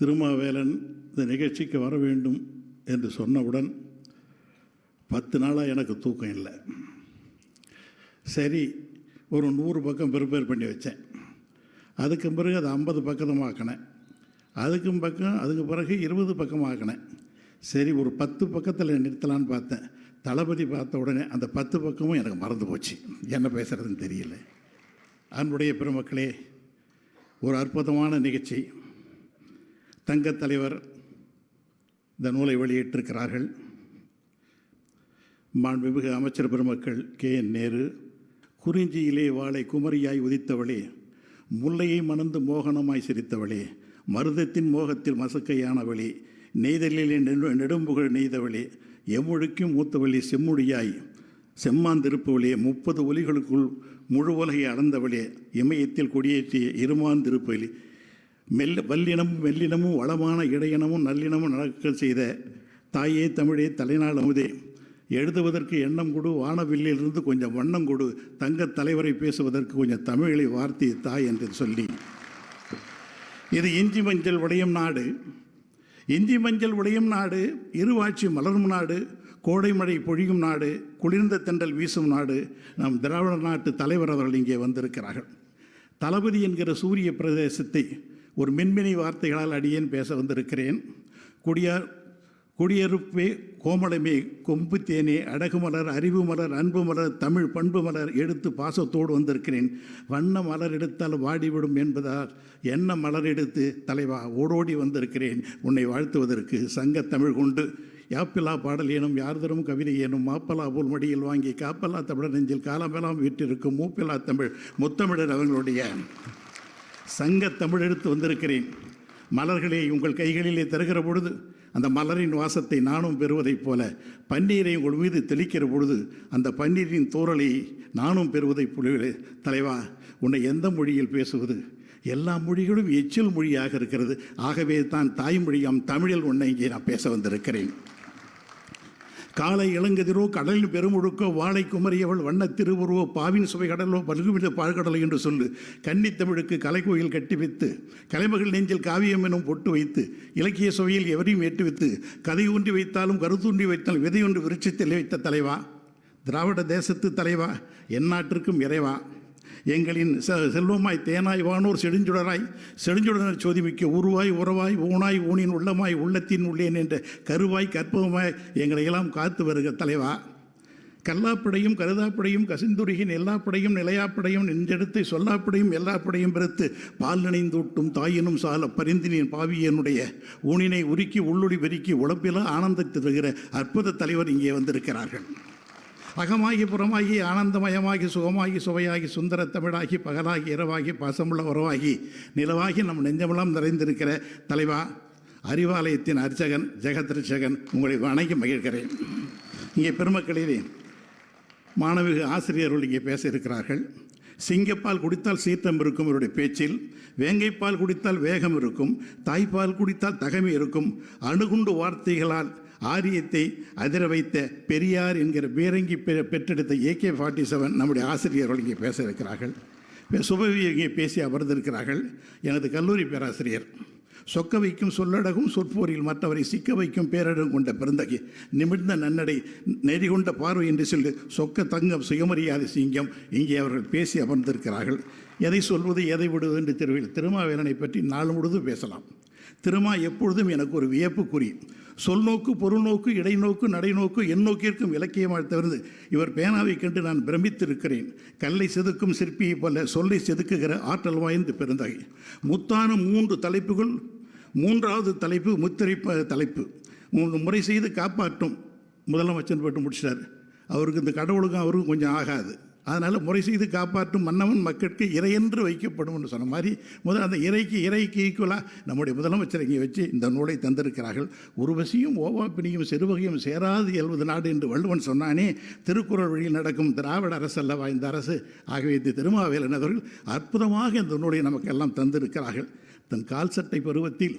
திருமாவேலன் இந்த நிகழ்ச்சிக்கு வர வேண்டும் என்று சொன்னவுடன் பத்து நாளாக எனக்கு தூக்கம் இல்லை. சரி ஒரு நூறு பக்கம் ப்ரிப்பேர் பண்ணி வச்சேன். அதுக்கு பிறகு அது ஐம்பது பக்கமாக்கினேன் அதுக்கும் பக்கம் அதுக்கு பிறகு இருபது பக்கமாக்கினேன் சரி ஒரு பத்து பக்கத்தில் நிறுத்தலான்னு பார்த்தேன். தளபதி பார்த்த உடனே அந்த பத்து பக்கமும் எனக்கு மறந்து போச்சு. என்ன பேசுகிறதுன்னு தெரியல. அன்புடைய பெருமக்களே ஒரு அற்புதமான நிகழ்ச்சி. தங்கத் தலைவர் இந்த நூலை வெளியிட்டிருக்கிறார்கள். மாண்புமிகு அமைச்சர் பெருமக்கள் கே. என். நேரு குறிஞ்சியிலே வாளை குமரியாய் உதித்தவளே முல்லையை மணந்து மோகனமாய் சிரித்தவளே மருதத்தின் மோகத்தில் மசக்கையானவளே நெய்தலிலே நெடு நெடும்புகழ் நெய்தவளே எவ்வொழுக்கும் மூத்தவளே செம்முடியாய் செம்மாந்திருப்பவளே முப்பது ஒலிகளுக்குள் முழு உலகை அளந்தவளே இமயத்தில் கொடியேற்றிய இருமாந்திருப்பவளே மெல்ல வல்லினமும் மெல்லினமும் வளமான இடையினமும் நல்லினமும் நடக்க செய்த தாயே தமிழே தலைநாள் அமுதே. எழுதுவதற்கு எண்ணம் கொடு வானவில்லிலிருந்து கொஞ்சம் வண்ணம் கொடு. தங்கத் தலைவரை பேசுவதற்கு கொஞ்சம் தமிழை வார்த்தை தாய் என்று சொல்லி. இது இஞ்சி மஞ்சள் உடையும் நாடு. இஞ்சி மஞ்சள் உடையும் நாடு இருவாட்சி மலரும் நாடு கோடை மழை பொழியும் நாடு குளிர்ந்த தென்றல் வீசும் நாடு. நம் திராவிட நாட்டு தலைவர் அவர்கள் இங்கே வந்திருக்கிறார்கள். தளபதி என்கிற சூரிய பிரதேசத்தை ஒரு மின்மினி வார்த்தைகளால் அடியேன் பேச வந்திருக்கிறேன். குடியார் குடியறுப்பே கோமளமே கொம்பு தேனே அடகு மலர் அறிவு மலர் அன்பு மலர் தமிழ் பண்பு மலர் எடுத்து பாசத்தோடு வந்திருக்கிறேன். வண்ண மலர் எடுத்தால் வாடிவிடும் என்பதால் என்ன மலர் எடுத்து தலைவா ஓடோடி வந்திருக்கிறேன். உன்னை வாழ்த்துவதற்கு சங்கத் தமிழ் கொண்டு. யாப்பிலா பாடல் ஏனும் யார்தரும் கவிதை ஏனும் மாப்பலா போல் மடியில் வாங்கி காப்பலா தமிழர் நெஞ்சில் காலமெல்லாம் விற்றிருக்கும் மூப்பிலா தமிழ் முத்தமிழர் அவர்களுடைய சங்கத் தமிழ் எடுத்து வந்திருக்கிறேன். மலர்களே உங்கள் கைகளிலே தருகிற பொழுது அந்த மலரின் வாசத்தை நானும் பெறுவதைப் போல பன்னீரை உங்கள் மீது தெளிக்கிற பொழுது அந்த பன்னீரின் தோரலை நானும் பெறுவதைப் போல தலைவா உன்னை எந்த மொழியில் பேசுவது? எல்லா மொழிகளும் எச்சில் மொழியாக இருக்கிறது. ஆகவே தான் தாய்மொழியாம் தமிழில் உன்னை இங்கே நான் பேச வந்திருக்கிறேன். காலை இளங்கதிரோ கடலின் பெருமுழுக்கோ வாழை குமரியவள் வண்ணத் திருவுருவோ பாவின் சுவை கடலோ பல்குவிட பாழ்கடலை என்று சொல்லு. கன்னித்தமிழுக்கு கலைக்கோயில் கட்டி வைத்து கலைமகள் நெஞ்சில் காவியம் எனும் பொட்டு வைத்து இலக்கிய சுவையில் எவரையும் ஏற்றி வைத்து கதை ஒன்றி வைத்தாலும் கருத்தூன்றி வைத்தாலும் விதை ஒன்று விருட்சத்தில் வைத்த தலைவா? திராவிட தேசத்து தலைவா? எந்நாட்டிற்கும் இறைவா? எங்களின் செ செல்வமாய் தேனாய் வானோர் செடுஞ்சுடராய் செடுஞ்சுடனர் சோதிமிக்க உருவாய் உறவாய் ஊனாய் ஊனின் உள்ளமாய் உள்ளத்தின் உள்ளேன் என்ற கருவாய் கற்பகமாய் எங்களை எல்லாம் காத்து வருக தலைவா. கல்லாப்படையும் கருதாப்படையும் கசிந்துருகின் எல்லாப்படையும் நிலையாப்படையும் நெஞ்செடுத்து சொல்லாப்படையும் எல்லாப்படையும் பெருத்து பால் நினைந்தூட்டும் தாயினும் சால பரிந்தினின் பாவியனுடைய ஊனினை உருக்கி உள்ளொடி பெருக்கி உழப்பில ஆனந்தத்து தருகிற அற்புத தலைவர் இங்கே வந்திருக்கிறார்கள். அகமாகி புறமாகி ஆனந்தமயமாகி சுகமாகி சுவையாகி சுந்தர தமிழாகி பகலாகி இரவாகி பாசமுள்ள உறவாகி நிலவாகி நம் நெஞ்சமெல்லாம் நிறைந்திருக்கிற தலைவா அறிவாலயத்தின் அர்ச்சகன் ஜெகத்ரட்சகன் உங்களை வணங்கி மகிழ்கிறேன். இங்கே பெருமக்களிலே மாணவிக ஆசிரியர்கள் இங்கே பேச இருக்கிறார்கள். சிங்கப்பால் குடித்தால் சீற்றம் இருக்கும் இவருடைய பேச்சில் வேங்கைப்பால் குடித்தால் வேகம் இருக்கும் தாய்ப்பால் குடித்தால் தகமை இருக்கும் அணுகுண்டு வார்த்தைகளால் ஆரியத்தை அதிர வைத்த பெரியார் என்கிற பீரங்கி பெ- பெற்றெடுத்த ஏகே ஃபார்ட்டி செவன் நம்முடைய ஆசிரியர்கள் இங்கே பேச இருக்கிறார்கள் பே- சுபவி இங்கே பேசி அமர்ந்திருக்கிறார்கள். எனது கல்லூரி பேராசிரியர் சொக்க வைக்கும் சொல்லடகும் சொற்போரில் மற்றவரை சிக்க வைக்கும் பேரடகும் கொண்ட பிறந்தகி நிமிர்ந்த நன்னடை நெறி கொண்ட பார்வை என்று சொல்லி சொக்க தங்கம் சுயமரியாதை சிங்கம் இங்கே அவர்கள் பேசி அமர்ந்திருக்கிறார்கள். எதை சொல்வது எதை விடுவது என்று தெருவில் திருமாவேலனை பற்றி நாள் முழுதும் பேசலாம். திருமா எப்பொழுதும் எனக்கு ஒரு வியப்புக்குறி சொல்நோக்கு பொருள்நோக்கு இடைநோக்கு நடைநோக்கு எந்நோக்கிற்கும் இலக்கியமாக தவிர்த்து இவர் பேனாவை கண்டு நான் பிரமித்திருக்கிறேன். கல்லை செதுக்கும் சிற்பியை போல சொல்லை செதுக்குகிற ஆற்றல் வாய்ந்து பிறந்தகை முத்தான மூன்று தலைப்புகள் மூன்றாவது தலைப்பு முத்திரைப்ப தலைப்பு. மூன்று முறை செய்து காப்பாற்றும் முதலமைச்சர் போட்டு முடிச்சிட்டார். அவருக்கு இந்த கடவுளுக்கும் அவருக்கும் கொஞ்சம் ஆகாது. அதனால் முறை செய்து காப்பாற்றும் மன்னவன் மக்களுக்கு இறையென்று வைக்கப்படும்னு சொன்ன மாதிரி முதல் அந்த இறைக்கு இறைக்கு ஈக்குவலாக நம்முடைய முதலமைச்சர் இங்கே வச்சு இந்த நூலை தந்திருக்கிறார்கள். உருவசியும் ஓவாப்பினியும் சிறுவகையும் சேராது எழுவது நாடு என்று வள்ளுவன் சொன்னானே திருக்குறள் வழியில் நடக்கும் திராவிட அரசு அல்லவா இந்த அரசு? ஆகவே இந்த திருமாவேலன் அவர்கள் அற்புதமாக இந்த நூலை நமக்கு எல்லாம் தந்திருக்கிறார்கள். தன் கால் சட்டை பருவத்தில்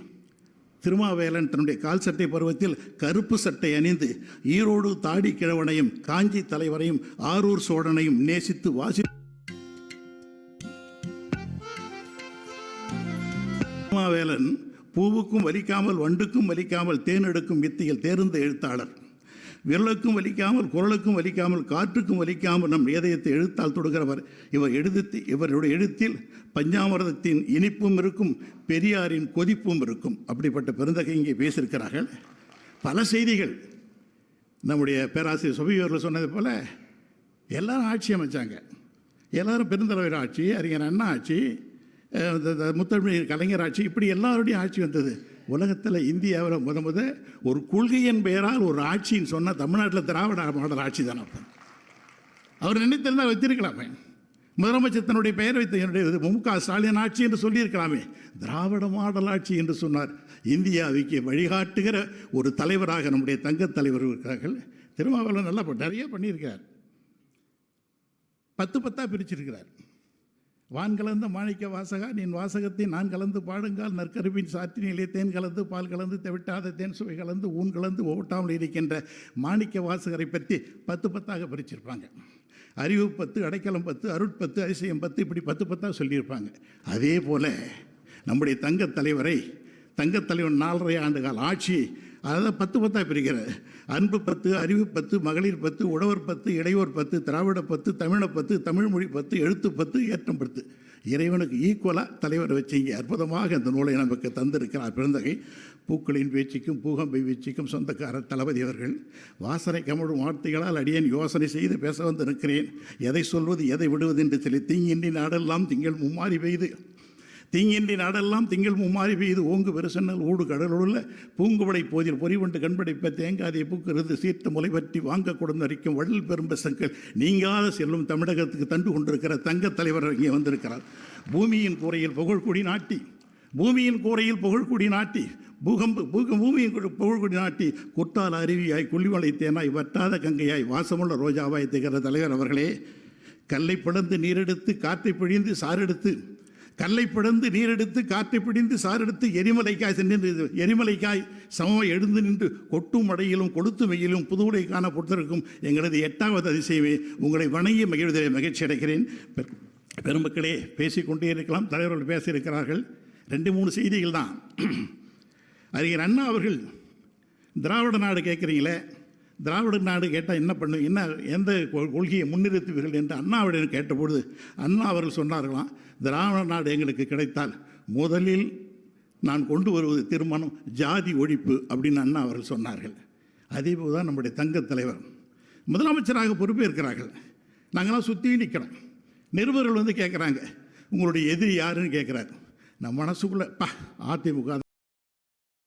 திருமாவேலன் தன்னுடைய கால் சட்டை பருவத்தில் கருப்பு சட்டை அணிந்து ஈரோடு தாடி கிழவனையும் காஞ்சி தலைவரையும் ஆரூர் சோழனையும் நேசித்து வாசி திருமாவேலன் பூவுக்கும் வலிக்காமல் வண்டுக்கும் வலிக்காமல் தேன் எடுக்கும் வித்தியில் தேர்ந்த எழுத்தாளர். விரலுக்கும் வலிக்காமல் குரலுக்கும் வலிக்காமல் காற்றுக்கும் வலிக்காமல் நம் இதயத்தை எழுத்தால் தொடுகிறவர். இவர் எழுதி இவருடைய எழுத்தில் பஞ்சாமிரதத்தின் இனிப்பும் இருக்கும் பெரியாரின் கொதிப்பும் இருக்கும். அப்படிப்பட்ட பெருந்தகை இங்கே பேசியிருக்கிறார்கள். பல செய்திகள். நம்முடைய பேராசிரியர் சுபியூரில் சொன்னது போல் எல்லாரும் ஆட்சி அமைச்சாங்க. எல்லாரும் பெருந்தலைவர் ஆட்சி அறிஞர் அண்ணா ஆட்சி முத்தமிழ் கலைஞர் ஆட்சி இப்படி எல்லாருடைய ஆட்சி வந்தது. உலகத்தில் இந்தியாவில் முத முத ஒரு கொள்கையின் பெயரால் ஒரு ஆட்சின்னு சொன்னால் தமிழ்நாட்டில் திராவிட மாடல் ஆட்சி தான் அர்த்தம் அவர் நினைத்திருந்தால் வைத்திருக்கலாமே. முதலமைச்சர் தன்னுடைய பெயர் வைத்த என்னுடைய மு க ஸ்டாலின் ஆட்சி என்று சொல்லியிருக்கலாமே. திராவிட மாடல் ஆட்சி என்று சொன்னார். இந்தியாவுக்கு வழிகாட்டுகிற ஒரு தலைவராக நம்முடைய தங்கத் தலைவர் இருக்கிறார்கள். திருமாவளவன் நல்லா நிறைய பண்ணியிருக்கிறார். பத்து பத்தாக பிரிச்சிருக்கிறார். வான் கலந்த மாணிக்க வாசகா நின் வாசகத்தை நான் கலந்து பாடுங்கால் நற்கருவின் சாற்றினிலே தேன் கலந்து பால் கலந்து தெவிட்டாத தேன் சுவை கலந்து ஊன் கலந்து ஓட்டாமல் இருக்கின்ற மாணிக்க வாசகரை பற்றி பத்து பத்தாக பிரிச்சிருப்பாங்க. அறிவு பத்து அடைக்கலம் பத்து அருட்பத்து அதிசயம் பத்து இப்படி பத்து பத்தாக சொல்லியிருப்பாங்க. அதே போல் நம்முடைய தங்கத் தலைவரை தங்கத் தலைவன் நாலரை ஆண்டு கால ஆட்சி அதாவது பத்து பத்தா பிரிக்கிறார் அன்பு பத்து அறிவு பத்து மகளிர் பத்து உழவர் பத்து இடையோர் பத்து திராவிட பத்து தமிழ பத்து தமிழ் மொழி பத்து எழுத்து பத்து ஏற்றம் பத்து. இறைவனுக்கு ஈக்குவலாக தலைவரை வச்சு அற்புதமாக இந்த நூலை நமக்கு தந்திருக்கிறார் பிறந்தகை பூக்களின் பேச்சுக்கும் பூகம்பை வீச்சுக்கும் சொந்தக்காரர் தளபதி அவர்கள். வாசனை கமழும் வார்த்தைகளால் அடியேன் யோசனை செய்து பேச வந்திருக்கிறேன். எதை சொல்வது எதை விடுவது என்று சொல்லி தீங்கின்றி நாடெல்லாம் திங்கள் மும்மாறி பெய்து. தீங்கின்றி நாடெல்லாம் திங்கள் மும்மாறி பெய்து ஓங்கு பெருசன்னல் ஊடு கடலுள்ள பூங்குவடை போதில் பொறிவண்டு கண்படைப்ப தேங்காதை பூக்கிறது சீர்த்த முலை பற்றி வாங்க கொடுந்து அரிக்கும் வள்ளல் பெரும்பசங்கள் நீங்காத செல்லும் தமிழகத்துக்கு தண்டு கொண்டிருக்கிற தங்கத் தலைவர் இங்கே வந்திருக்கிறார். பூமியின் கூரையில் புகழ்குடி நாட்டி பூமியின் கூரையில் புகழ்குடி நாட்டி பூகம்பு பூக பூமியின் புகழ்குடி நாட்டி குற்றால அருவியாய் குள்ளிமலை தேனாய் வட்டாத கங்கையாய் வாசமுள்ள ரோஜாவாய் திகழ தலைவர் அவர்களே கல்லை பிளந்து நீரெடுத்து காற்றை பிழிந்து சாரெடுத்து கல்லை பிடந்து நீரெடுத்து காற்றை பிடிந்து சாரெடுத்து எரிமலைக்காய் சென்று எரிமலைக்காய் சமமாக எழுந்து நின்று கொட்டும் மடையிலும் கொளுத்து வெயிலும் புதுவுடை காண பொறுத்திருக்கும் எங்களது எட்டாவது அதிசயமே. உங்களை வணங்கி மகிழ்வதிலே மகிழ்ச்சி அடைகிறேன். பெ- பெருமக்களே பேசிக்கொண்டே இருக்கலாம். தலைவர்கள் பேசியிருக்கிறார்கள். ரெண்டு மூணு செய்திகள் தான். அறிஞர் அண்ணா அவர்கள் திராவிட நாடு கேட்குறீங்களே? திராவிட நாடு கேட்டால் என்ன பண்ணும் என்ன எந்த கொள்கையை முன்னிறுத்துவீர்கள் என்று அண்ணாவிடம் கேட்டபொழுது அண்ணா அவர்கள் சொன்னார்களாம் திராவிட நாடு எங்களுக்கு கிடைத்தால் முதலில் நான் கொண்டு வருவது திருமணம் ஜாதி ஒழிப்பு அப்படின்னு அண்ணா அவர்கள் சொன்னார்கள். அதேபோல் தான் நம்முடைய தங்கத் தலைவர் முதலமைச்சராக பொறுப்பேற்கிறார்கள். நாங்களாம் சுற்றி நிற்கிறோம் நிருபர்கள் வந்து கேட்குறாங்க உங்களுடைய எதிரி யாருன்னு? கேட்குறாரு நம்ம மனசுக்குள்ளே பா அதிமுக